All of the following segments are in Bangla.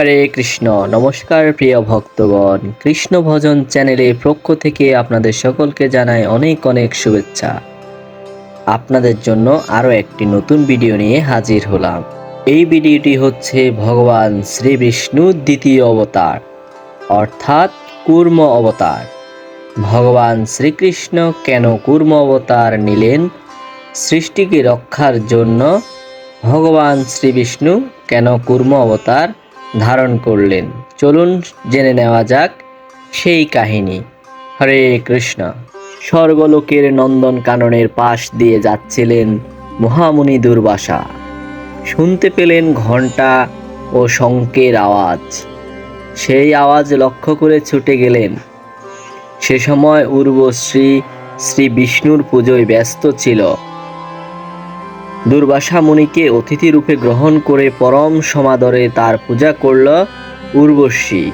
হরে কৃষ্ণ। নমস্কার প্রিয় ভক্তগণ। কৃষ্ণ ভজন চ্যানেলের পক্ষ থেকে আপনাদের সকলকে জানাই অনেক অনেক শুভেচ্ছা। আপনাদের জন্য আরও একটি নতুন ভিডিও নিয়ে হাজির হলাম। এই ভিডিওটি হচ্ছে ভগবান শ্রী বিষ্ণুর দ্বিতীয় অবতার, অর্থাৎ কুর্ম অবতার। ভগবান শ্রীকৃষ্ণ কেন কুর্ম অবতার নিলেন? সৃষ্টিকে রক্ষার জন্য ভগবান শ্রী বিষ্ণু কেন কুর্ম অবতার ধারণ করলেন। চলুন জেনে নেওয়া যাক সেই কাহিনী। হরে কৃষ্ণ। স্বর্গলোকের নন্দন কাননের পাশ দিয়ে যাচ্ছিলেন মহামুনি দুর্বাসা। শুনতে পেলেন ঘণ্টা ও শঙ্কের আওয়াজ। সেই আওয়াজ লক্ষ্য করে ছুটে গেলেন। সে সময় উর্বশ্রী শ্রী বিষ্ণুর পুজোয় ব্যস্ত ছিল। দুর্বাসা মুনিকে অতিথি রূপে গ্রহণ করে পরম সমাদরে তার পূজা করল উর্বশী।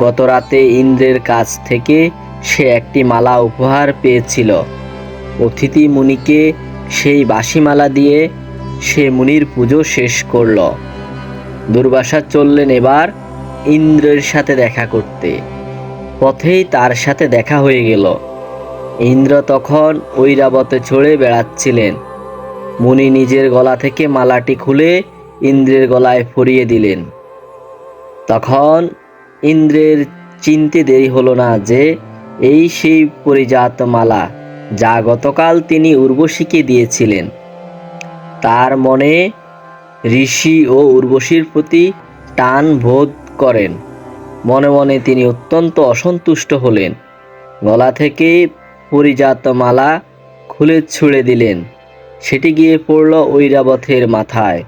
গত রাতে ইন্দ্রের কাছ থেকে সে একটি মালা উপহার পেয়েছিল। অতিথি মুনিকে সেই বাসিমালা দিয়ে সে মুনির পুজো শেষ করল। দুর্বাসা চললেন এবার ইন্দ্রের সাথে দেখা করতে। পথেই তার সাথে দেখা হয়ে গেল। ইন্দ্র তখন ঐরাবতে ছড়ে বেড়াচ্ছিলেন। মুনি নিজের গলা থেকে মালাটি খুলে ইন্দ্রের গলায় ফরিয়ে দিলেন। তখন ইন্দ্রের চিনতে দেরি হলো না যে এই সেই পরিজাত মালা যা গতকাল তিনি উর্বশীকে দিয়েছিলেন। তার মনে ঋষি ও উর্বশীর প্রতি টান বোধ করেন। মনে মনে তিনি অত্যন্ত অসন্তুষ্ট হলেন। গলা থেকে পরিজাত মালা খুলে ছুঁড়ে দিলেন। সেটি গিয়ে পড়ল ঐরাবতের মাথায়।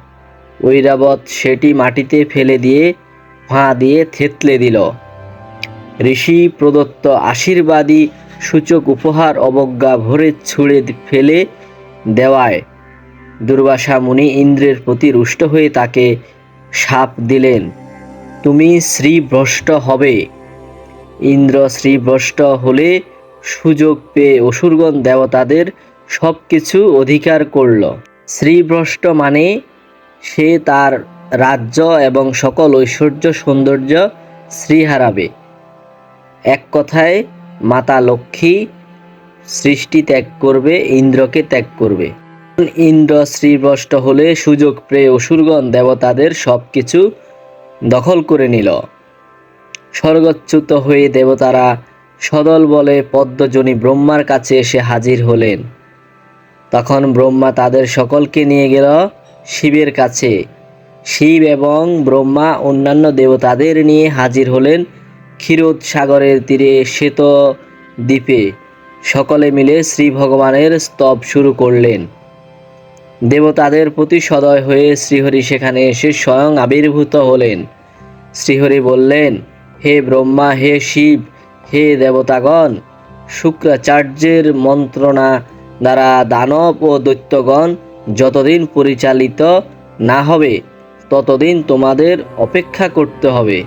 ঐরাবত সেটি মাটিতে ফেলে দিয়ে ফাঁ দিয়ে থেতলে দিল। ঋষি প্রদত্ত আশীর্বাদী সূচক উপহার অবজ্ঞা ভরে ছুঁড়ে ফেলে দেওয়ায় দুর্বাসা মুনি ইন্দ্রের প্রতি রুষ্ট হয়ে তাকে সাপ দিলেন। তুমি শ্রীভ্রষ্ট হবে। ইন্দ্র শ্রীভ্রষ্ট হলে সুযোগ পেয়ে অসুরগণ দেবতাদের সব কিছু অধিকার করল। শ্রীভ্রষ্ট মানে সে তার রাজ্য এবং সকল ঐশ্বর্য সৌন্দর্য শ্রী হারাবে এক কথায়, মাতা লক্ষ্মী সৃষ্টি ত্যাগ করবে, ইন্দ্রকে ত্যাগ করবে। ইন্দ্র শ্রীভ্রষ্ট হলে সুযোগ পেয়ে অসুরগণ দেবতাদের সব কিছু দখল করে নিল। স্বর্গচ্যুত হয়ে দেবতারা সদল বলে পদ্মজনী ব্রহ্মার কাছে এসে হাজির হলেন। তখন ব্রহ্মা তাদের সকলকে নিয়ে গেল শিবের কাছে। শিব এবং ব্রহ্মা অন্যান্য দেবতাদের নিয়ে হাজির হলেন ক্ষীরোদ সাগরের তীরে শ্বেত দ্বীপে। সকলে মিলে শ্রী ভগবানের স্তব শুরু করলেন। দেবতাদের প্রতি সদয় হয়ে শ্রীহরি সেখানে এসে স্বয়ং আবির্ভূত হলেন। শ্রীহরি বললেন, হে ব্রহ্মা, হে শিব, হে দেবতাগণ, শুক্রাচার্যের মন্ত্রণা দ্বারা দানব ও দৈত্যগণ যতদিন পরিচালিত না হবে, ততদিন তোমাদের অপেক্ষা করতে হবে।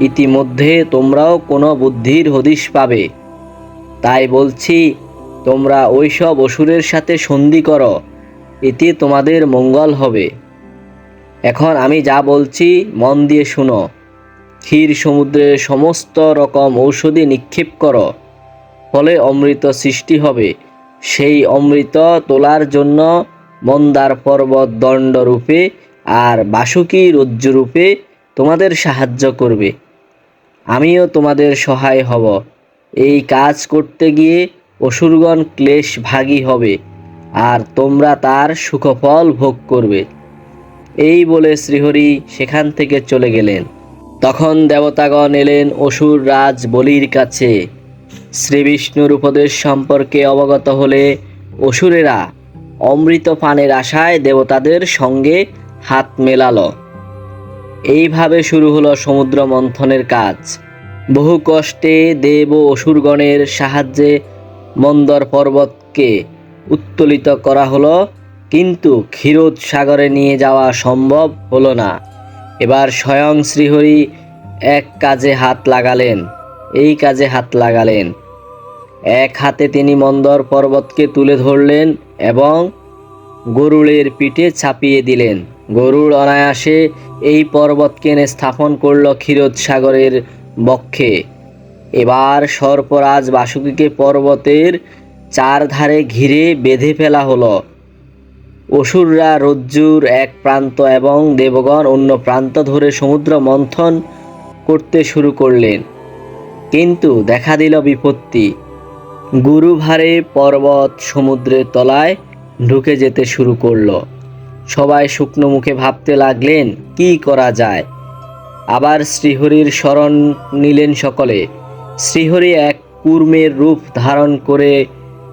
ইতিমধ্যে তোমরাও কোনো বুদ্ধির হদিশ পাবে। তাই বলছি, তোমরা ওইসব অসুরের সাথে সন্ধি করো, এতে তোমাদের মঙ্গল হবে। এখন আমি যা বলছি, মন দিয়ে শুনো। ক্ষীর সমুদ্রে সমস্ত রকম ঔষধি নিক্ষেপ করো, ফলে অমৃত সৃষ্টি হবে। সেই অমৃত তোলার জন্য মন্দার পর্বত দণ্ডরূপে আর বাসুকি রজ্জুরূপে তোমাদের সাহায্য করবে। আমিও তোমাদের সহায় হব। এই কাজ করতে গিয়ে অসুরগণ ক্লেশ ভাগী হবে আর তোমরা তার সুখফল ভোগ করবে। এই বলে শ্রীহরি সেখান থেকে চলে গেলেন। তখন দেবতাগণ এলেন অসুর রাজ বলির কাছে। শ্রীবিষ্ণুর উপদেশ সম্পর্কে অবগত হলে অসুরেরা অমৃত পানের আশায় দেবতাদের সঙ্গে হাত মেলালো। এইভাবে শুরু হলো সমুদ্র মন্থনের কাজ। বহু কষ্টে দেব অসুরগণের সাহায্যে মন্দর পর্বতকে উত্তোলিত করা হলো, কিন্তু ক্ষীরোদ সাগরে নিয়ে যাওয়া সম্ভব হলো না। এবার স্বয়ং শ্রীহরি এক কাজে হাত লাগালেন। এই কাজে হাত লাগালেন। এক হাতে তিনি মন্দর পর্বতকে তুলে ধরলেন এবং গরুড়ের পিঠে ছাপিয়ে দিলেন। গরুড় অনায়াসে এই পর্বতকে এনে স্থাপন করল ক্ষীরোদ সাগরের বক্ষে। এবার সর্পরাজ বাসুকীকে পর্বতের চারধারে ঘিরে বেঁধে ফেলা হলো। অসুররা রজ্জুর এক প্রান্ত এবং দেবগণ অন্য প্রান্ত ধরে সমুদ্র মন্থন করতে শুরু করলেন। কিন্তু দেখা দিল বিপত্তি। গুরুভারে পর্বত সমুদ্রের তলায় ঢুকে যেতে শুরু করল। সবাই শুকনো মুখে ভাবতে লাগলেন, কি করা যায়? আবার শ্রীহরির শরণ নিলেন সকলে। শ্রীহরি এক কুর্মের রূপ ধারণ করে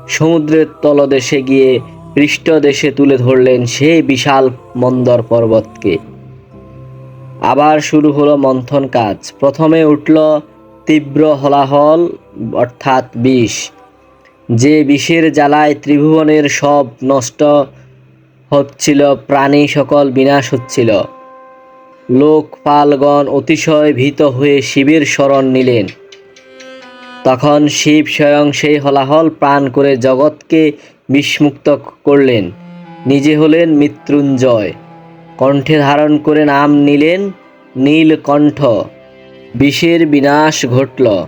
সমুদ্রের তলদেশে গিয়ে পৃষ্ঠদেশে তুলে ধরলেন সেই বিশাল মন্দর পর্বতকে। আবার শুরু হলো মন্থন কাজ। প্রথমে উঠল তীব্র হলাহল, অর্থাৎ বিষ। যে বিষের জ্বালায় ত্রিভুবনের সব নষ্ট হচ্ছিল, প্রাণী সকল বিনাশ হচ্ছিল। লোকপালগণ অতিশয় ভীত হয়ে শিবের শরণ নিলেন। তখন শিব স্বয়ং সেই হলাহল প্রাণ করে জগৎকে বিস্মুক্ত করলেন। নিজে হলেন মৃত্যুঞ্জয়। কণ্ঠে ধারণ করে নাম নিলেন, নীলকণ্ঠ। বিষের বিনাশ ঘটল।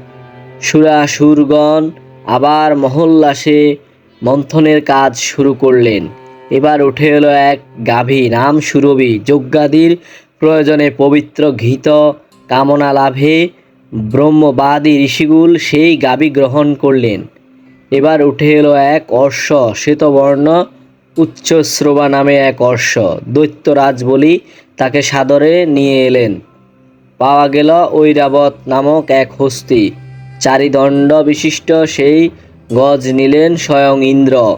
সুরাসুরগণ আবার মহল্লাসে মন্থনের কাজ শুরু করলেন। এবার উঠে এলো এক গাভী নাম সুরভি। যজ্ঞাদির প্রয়োজনে পবিত্র ঘৃত কামনা লাভে ব্রহ্মবাদী ঋষিগুল সেই গাভী গ্রহণ করলেন। এবার উঠে এলো এক অর্শ শ্বেতবর্ণ, উচ্চশ্রবা নামে এক অর্শ দৈত্যরাজ বলি তাকে সাদরে নিয়ে এলেন। পাওয়া গেল ঐরাবত নামক এক হস্তি। চারিদণ্ড বিশিষ্ট সেই গজ নিলেন স্বয়ং ইন্দ্র।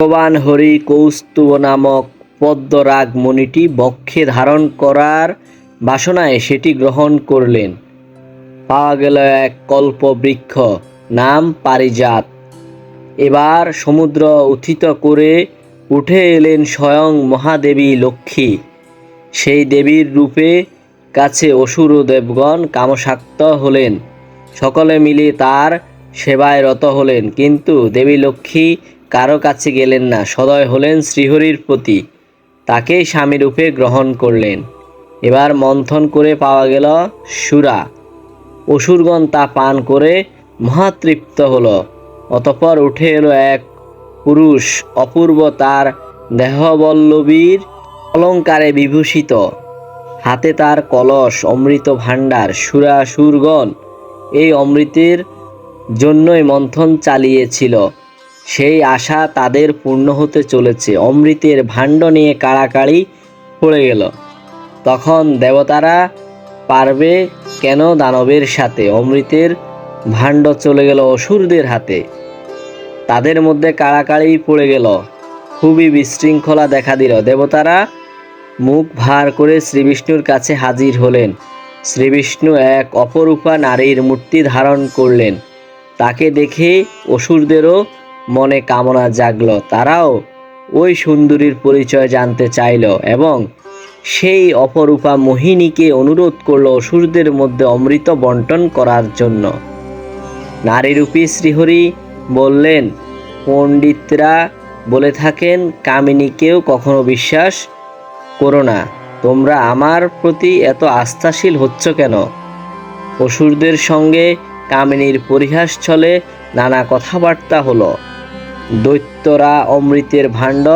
ভগবান হরি কৌস্তুভ নামক পদ্মরাগ মণিটি বক্ষে ধারণ করার বাসনায় সেটি গ্রহণ করলেন। পাওয়া গেল এক কল্পবৃক্ষ, নাম পারিজাত। এবার সমুদ্র উত্থিত করে উঠে এলেন স্বয়ং মহাদেবী লক্ষ্মী। সেই দেবীর রূপে কাছে অসুর ও দেবগণ কামসাক্ত হলেন। সকলে মিলে তার সেবায় রত হলেন। কিন্তু দেবী লক্ষ্মী কারও কাছে গেলেন না, সদয় হলেন শ্রীহরির প্রতি। তাকেই স্বামীরূপে গ্রহণ করলেন। এবার মন্থন করে পাওয়া গেল সুরা। অসুরগণ তা পান করে মহাতৃপ্ত হল। অতপর উঠে এলো এক পুরুষ, অপূর্ব তার দেহবল্লবীর অলঙ্কারে বিভূষিত। হাতে তার কলস, অমৃত ভাণ্ডার, সুরাসুরগণ। এই অমৃতের জন্যই মন্থন চালিয়েছিল। সেই আশা তাদের পূর্ণ হতে চলেছে। অমৃতের ভাণ্ড নিয়ে কাড়াকাড়ি পড়ে গেল। তখন দেবতারা পারবে কেন দানবের সাথে? অমৃতের ভাণ্ড চলে গেল অসুরদের হাতে। তাদের মধ্যে কাড়াকাড়ি পড়ে গেল। খুবই বিশৃঙ্খলা দেখা দিল। দেবতারা মুখ ভার করে শ্রীবিষ্ণুর কাছে হাজির হলেন। শ্রীবিষ্ণু এক অপরূপা নারীর মূর্তি ধারণ করলেন। তাকে দেখে অসুরদেরও মনে কামনা জাগল। তারাও ওই সুন্দরীর পরিচয় জানতে চাইল এবং সেই অপরূপা মোহিনীকে অনুরোধ করল অসুরদের মধ্যে অমৃত বন্টন করার জন্য। নারীরূপী শ্রীহরি বললেন, পণ্ডিতরা বলে থাকেন, কামিনীকেও কখনো বিশ্বাস করো না। তোমরা আমার প্রতি এত আস্থাশীল হচ্ছ কেন? অসুরদের সঙ্গে কামিনীর পরিহাস ছলে নানা কথাবার্তা হলো। দৈত্যরা অমৃতের ভাণ্ড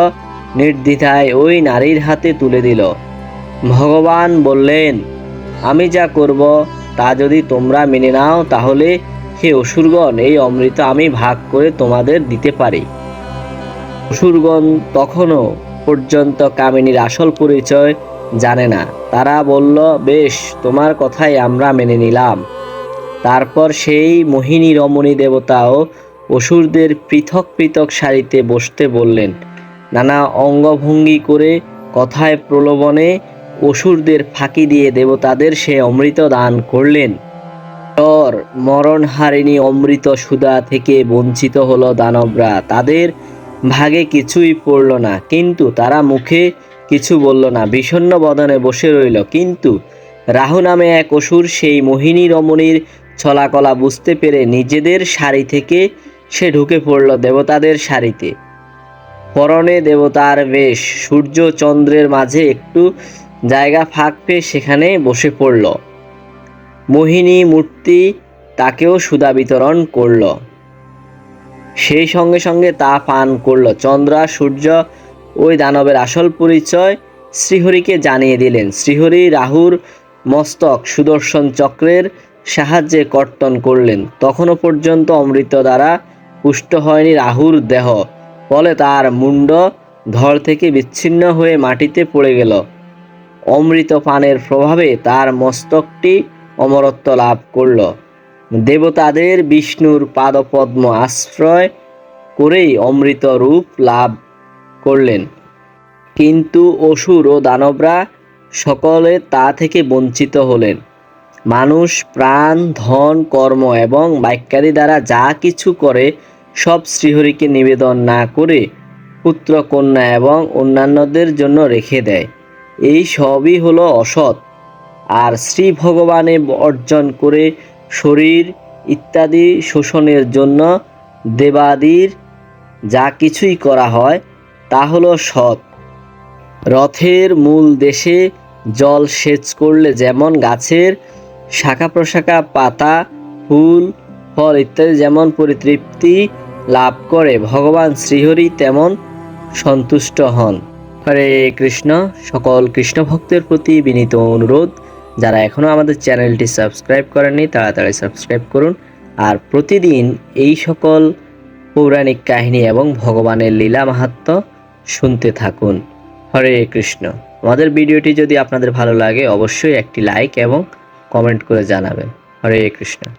নির্দ্বিধায় ওই নারীর হাতে তুলে দিল। ভগবান বললেন, আমি যা করব, তা যদি তোমরা মেনে নাও, তাহলে হে অসুরগণ, এই অমৃত আমি ভাগ করে তোমাদের দিতে পারি। অসুরগণ তখনও পর্যন্ত কামিনীর আসল পরিচয় জানে না। তারা বলল, বেশ, তোমার কথাই আমরা মেনে নিলাম। তারপর সেই মোহিনী রমণী দেবতাও অসুরদের পৃথক পৃথক সারিতে বসতে বললেন, নানা অঙ্গভঙ্গি করে কথায় প্রলোভনে অসুরদের ফাঁকি দিয়ে দেবতাদের সে অমৃত দান করলেন। মরণহারিণী অমৃত সুধা থেকে বঞ্চিত হলো দানবরা। তাদের ভাগে কিছুই পড়ল না। কিন্তু তারা মুখে কিছু বলল না। বিষণ্ণ বদনে বসে রইল। কিন্তু রাহু নামে এক অসুর সেই মোহিনী রমণীর ছলাকলা বুঝতে পেরে নিজেদের শাড়ি থেকে সে ঢুকে পড়ল দেবতাদের সারিতে। পরনে দেবতার বেশ, সূর্য চন্দ্রের মাঝে একটু জায়গা ফাঁক পেয়ে সেখানে বসে পড়ল। মোহিনী মূর্তি তাকেও সুদা বিতরণ করল। সেই সঙ্গে সঙ্গে তা পান করল। চন্দ্রা, সূর্য ওই দানবের আসল পরিচয় শ্রীহরিকে জানিয়ে দিলেন। শ্রীহরি রাহুর মস্তক সুদর্শন চক্রের সাহায্যে কর্তন করলেন। তখনও পর্যন্ত অমৃত দ্বারা পুষ্ট হয়নি রাহুর দেহ। ফলে তার মুন্ড ধর থেকে বিচ্ছিন্ন হয়ে মাটিতে পড়ে গেল। অমৃত পানের প্রভাবে তার মস্তকটি অমরত্ব লাভ করল। দেবতাদের বিষ্ণুর পাদপদ্ম আশ্রয় করেই অমৃত রূপ লাভ করলেন। কিন্তু অসুর ও দানবরা সকলে তা থেকে বঞ্চিত হলেন। মানুষ প্রাণ, ধন, কর্ম এবং বাক্যাদি দ্বারা যা কিছু করে, সব শ্রীহরিকে নিবেদন না করে পুত্র, কন্যা এবং অন্যান্যদের জন্য রেখে দেয়। এই সবই হলো অসৎ। আর শ্রী ভগবানে অর্জন করে শরীর ইত্যাদি শোষণের জন্য দেবাদির যা কিছুই করা হয়, তা হলো সৎ। রথের মূল দেশে জল সেচ করলে যেমন গাছের শাখা প্রশাখা পাতা, ফুল, ফল ইত্যাদি যেমন পরিতৃপ্তি লাভ করে, ভগবান শ্রীহরি তেমন সন্তুষ্ট হন। হরে কৃষ্ণ। সকল কৃষ্ণ ভক্তের প্রতি বিনীত অনুরোধ। যারা এখনও আমাদের চ্যানেলটি সাবস্ক্রাইব করেননি, তাড়াতাড়ি সাবস্ক্রাইব করুন। আর প্রতিদিন এই সকল পৌরাণিক কাহিনী এবং ভগবানের লীলা মাহাত্ম শুনতে থাকুন। হরে কৃষ্ণ। আমাদের ভিডিওটি যদি আপনাদের ভালো লাগে, অবশ্যই একটি লাইক এবং কমেন্ট করে জানাবেন। হরে কৃষ্ণ।